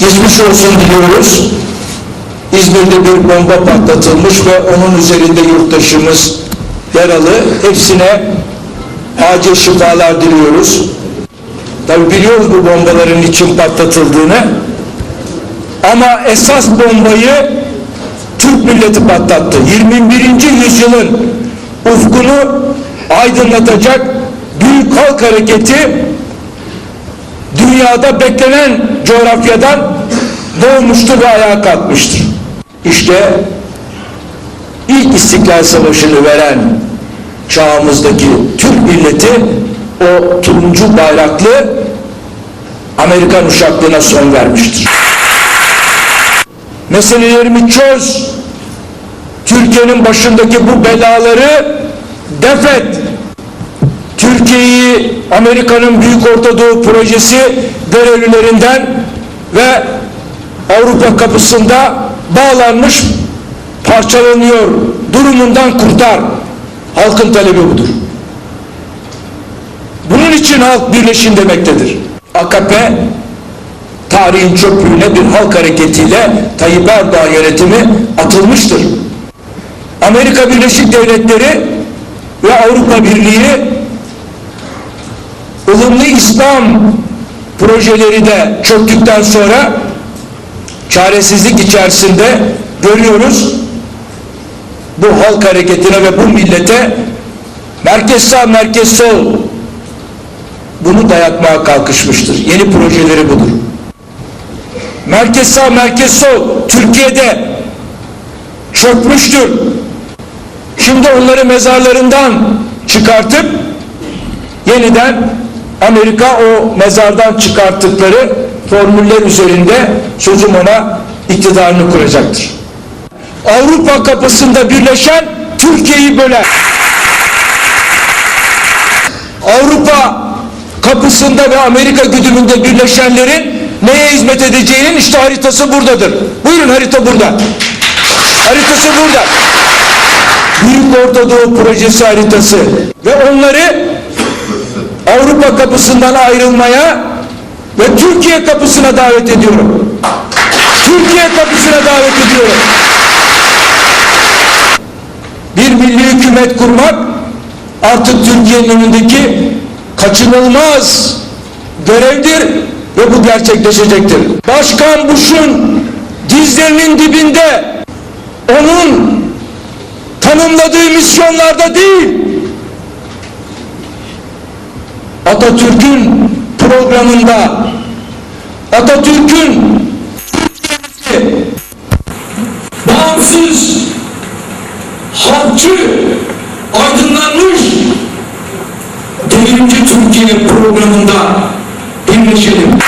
geçmiş olsun diliyoruz. İzmir'de bir bomba patlatılmış ve onun üzerinde yurttaşımız yaralı. Hepsine acil şifalar diliyoruz. Tabi biliyoruz bu bombaların için patlatıldığını. Ama esas bombayı Türk milleti patlattı. 21. yüzyılın ufkunu aydınlatacak büyük halk hareketi dünyada beklenen coğrafyadan doğmuştur ve ayağa kalkmıştır. İşte ilk İstiklal Savaşı'nı veren çağımızdaki Türk milleti o turuncu bayraklı Amerikan uşaklığına son vermiştir. Meselelerimi çöz. Türkiye'nin başındaki bu belaları defet. Türkiye'yi Amerika'nın Büyük Orta Doğu Projesi görevlilerinden ve Avrupa kapısında bağlanmış parçalanıyor durumundan kurtar. Halkın talebi budur. Bunun için halk birleşin demektedir. AKP tarihin çöplüğüne bir halk hareketiyle Tayyip Erdoğan yönetimi atılmıştır. Amerika Birleşik Devletleri ve Avrupa Birliği ılımlı İslam projeleri de çöktükten sonra çaresizlik içerisinde görüyoruz bu halk hareketine ve bu millete merkez sağ merkez sol bunu dayatmaya kalkışmıştır. Yeni projeleri budur. Merkez sağ merkez sol Türkiye'de çökmüştür. Şimdi onları mezarlarından çıkartıp yeniden Amerika o mezardan çıkarttıkları formüller üzerinde sözüm ona iktidarını kuracaktır. Avrupa kapısında birleşen Türkiye'yi böler. Avrupa kapısında ve Amerika güdümünde birleşenlerin neye hizmet edeceğinin işte haritası buradadır. Buyurun harita burada. Haritası burada. Büyük Orta Doğu Projesi haritası ve onları Avrupa kapısından ayrılmaya ve Türkiye kapısına davet ediyorum. Türkiye kapısına davet ediyorum. Bir milli hükümet kurmak artık Türkiye'nin önündeki kaçınılmaz görevdir ve bu gerçekleşecektir. Başkan Bush'un dizlerinin dibinde onun tanımladığı misyonlarda değil Atatürk'ün programında Atatürk'ün bağımsız halkçı aydınlanmış devrimci Türkiye programında birleşelim.